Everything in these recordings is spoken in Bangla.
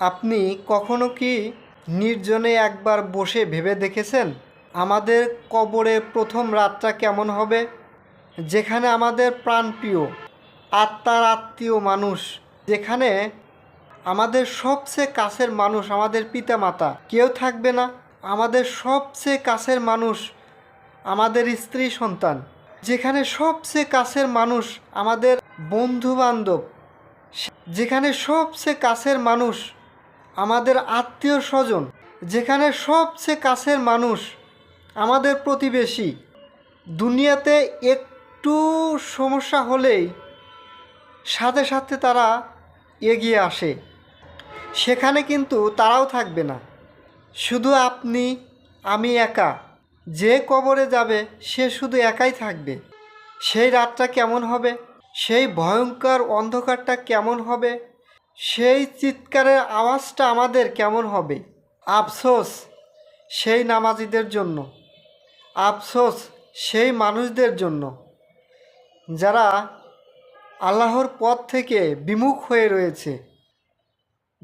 আপনি কখনো কি নির্জনে একবার বসে ভেবে দেখেছেন আমাদের কবরে প্রথম রাতটা কেমন হবে? যেখানে আমাদের প্রাণপ্রিয় আত্মার আত্মীয় মানুষ, যেখানে আমাদের সবচেয়ে কাছের মানুষ আমাদের পিতামাতা। কেউ থাকবে না, আমাদের সবচেয়ে কাছের মানুষ আমাদের স্ত্রী সন্তান। যেখানে সবচেয়ে কাছের মানুষ আমাদের বন্ধু বান্ধব যেখানে সবচেয়ে কাছের মানুষ আমাদের আত্মীয় স্বজন, যেখানে সবচেয়ে কাছের মানুষ আমাদের প্রতিবেশী, দুনিয়াতে একটু সমস্যা হলেই সাথে সাথে তারা এগিয়ে আসে। সেখানে কিন্তু তারাও থাকবে না। শুধু আপনি, আমি একা। যে কবরে যাবে, সে শুধু একাই থাকবে। সেই রাতটা কেমন হবে? সেই ভয়ঙ্কর অন্ধকারটা কেমন হবে? সেই চিৎকারের আওয়াজটা আমাদের কেমন হবে? আফসোস সেই নামাজিদের জন্য। আফসোস সেই মানুষদের জন্য। যারা আল্লাহর পথ থেকে বিমুখ হয়ে রয়েছে।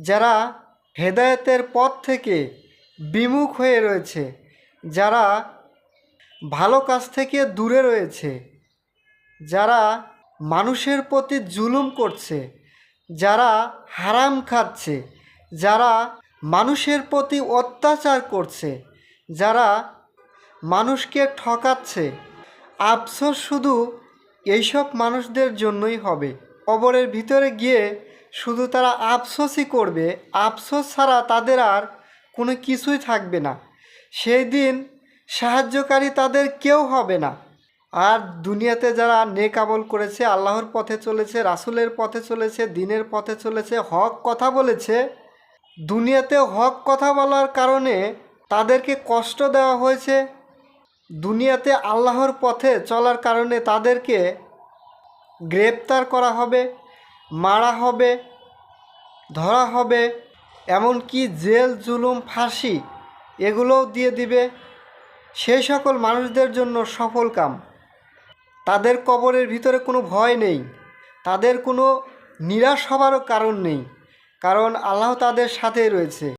যারা হেদায়েতের পথ থেকে বিমুখ হয়ে রয়েছে। যারা ভালো কাজ থেকে দূরে রয়েছে। যারা মানুষের প্রতি জুলুম করছে। যারা হারাম খাচ্ছে, যারা মানুষের প্রতি অত্যাচার করছে, যারা মানুষকে ঠকাচ্ছে, আফসোস শুধু এইসব মানুষদের জন্যই হবে। কবরের ভিতরে গিয়ে শুধু তারা আফসোসই করবে, আফসোস ছাড়া তাদের আর কোনো কিছুই থাকবে না। সেই দিন সাহায্যকারী তাদের কেউ হবে না। আর দুনিয়াতে যারা নেক আমল করেছে, আল্লাহর পথে চলেছে, রাসুলের পথে চলেছে, দিনের পথে চলেছে, হক কথা বলেছে, দুনিয়াতে হক কথা বলার কারণে তাদেরকে কষ্ট দেওয়া হয়েছে। দুনিয়াতে আল্লাহর পথে চলার কারণে তাদেরকে গ্রেপ্তার করা হবে, মারা হবে, ধরা হবে, এমনকি জেল, জুলুম, ফাঁসি এগুলোও দিয়ে দিবে। সেই সকল মানুষদের জন্য সফল কাম। তাদের কবরের ভিতরে কোনো ভয় নেই। তাদের কোনো নিরাশ হবারও কারণ নেই, কারণ আল্লাহ তাদের সাথে রয়েছে।